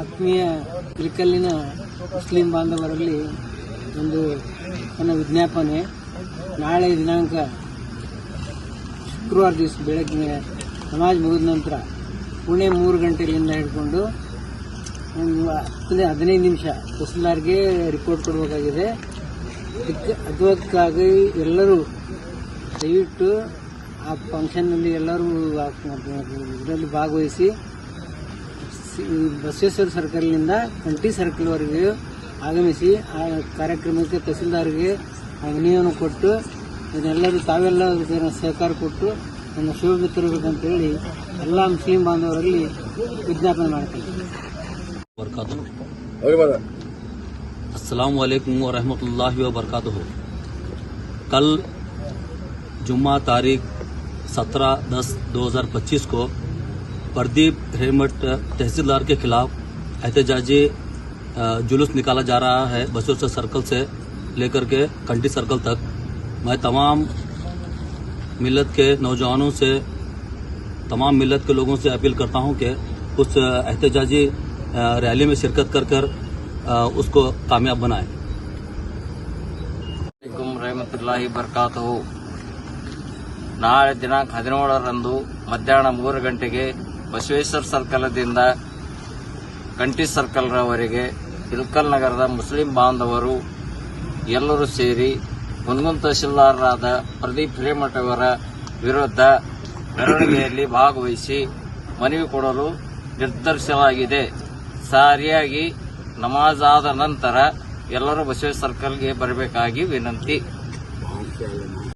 ಆತ್ಮೀಯ ತ್ರಿಕಲ್ಲಿನ ಮುಸ್ಲಿಂ ಬಾಂಧವರಲ್ಲಿ ಒಂದು ನನ್ನ ವಿಜ್ಞಾಪನೆ. ನಾಳೆ ದಿನಾಂಕ ಶುಕ್ರವಾರ ದಿವಸ ಬೆಳಗ್ಗೆ ನಮಾಜ್ ಮುಗಿದ ನಂತರ ಪುಣೆ ಮೂರು ಗಂಟೆಗಳಿಂದ ಹಿಡ್ಕೊಂಡು ಒಂದು ಹತ್ತನೇ, ಹದಿನೈದು ನಿಮಿಷ ತಹಸೀಲ್ದಾರ್ಗೆ ರಿಪೋರ್ಟ್ ಕೊಡಬೇಕಾಗಿದೆ. ಅದಕ್ಕೆ ಅದಕ್ಕಾಗಿ ಎಲ್ಲರೂ ದಯವಿಟ್ಟು ಆ ಫಂಕ್ಷನ್ನಲ್ಲಿ ಎಲ್ಲರೂ ಇದರಲ್ಲಿ ಭಾಗವಹಿಸಿ ಬಸವೇಶ್ವರ ಸರ್ಕಲ್ನಿಂದ ಕಂಟಿ ಸರ್ಕಲ್ವರೆಗೆ ಆಗಮಿಸಿ ಆ ಕಾರ್ಯಕ್ರಮಕ್ಕೆ ತಹಸೀಲ್ದಾರ್ಗೆ ಆ ವಿನಯವನ್ನು ಕೊಟ್ಟು ಇದನ್ನೆಲ್ಲರೂ ತಾವೆಲ್ಲ ಇದನ್ನ ಸಹಕಾರ ಕೊಟ್ಟು ನನ್ನ ಶೋಭೆ ತರಬೇಕಂತೇಳಿ ಎಲ್ಲ ಮುಸ್ಲಿಂ ಬಾಂಧವರಲ್ಲಿ ವಿಜ್ಞಾಪನೆ ಮಾಡ್ತೀನಿ वरकत अस्सलाम वालेकुम व रहमतुल्लाहि व बरकातुहू कल जुम्मा तारीख 17 दस 2025 को प्रदीप हिरेमठ तहसीलदार के खिलाफ एहतजाजी अ, जुलूस निकाला जा रहा है बसों सर्कल से लेकर के कंटी सर्कल तक मैं तमाम मिलत के नौजवानों से तमाम मिलत के लोगों से अपील करता हूं कि उस एहतजाजी अ, रैली में शिरकत कर कर अ, उसको कामयाब बनाएं ಅಲೈಕುಂ ರಹಮತುಲ್ಲಾಹಿ ಬರ್ಕಾತುಹು ನಾಳೆ ದಿನಾಂಕ ಹದಿನೇಳರಂದು ಮಧ್ಯಾಹ್ನ ಮೂರು ಗಂಟೆಗೆ ಬಸವೇಶ್ವರ ಸರ್ಕಲ್ದಿಂದ ಕಂಟಿ ಸರ್ಕಲ್ರವರೆಗೆ ಇಲ್ಕಲ್ ನಗರದ ಮುಸ್ಲಿಂ ಬಾಂಧವರು ಎಲ್ಲರೂ ಸೇರಿ ಕುಂದಗುಂದ ತಹಶೀಲ್ದಾರರಾದ ಪ್ರದೀಪ್ ಹಿರೇಮಠ ಅವರ ವಿರುದ್ಧ ಮೆರವಣಿಗೆಯಲ್ಲಿ ಭಾಗವಹಿಸಿ ಮನವಿ ಕೊಡಲು ನಿರ್ಧರಿಸಲಾಗಿದೆ. ಸಾರಿಯಾಗಿ ನಮಾಜ್ ಆದ ನಂತರ ಎಲ್ಲರೂ ಬಸವೇಶ್ವರ ಸರ್ಕಲ್ಗೆ ಬರಬೇಕಾಗಿ ವಿನಂತಿ.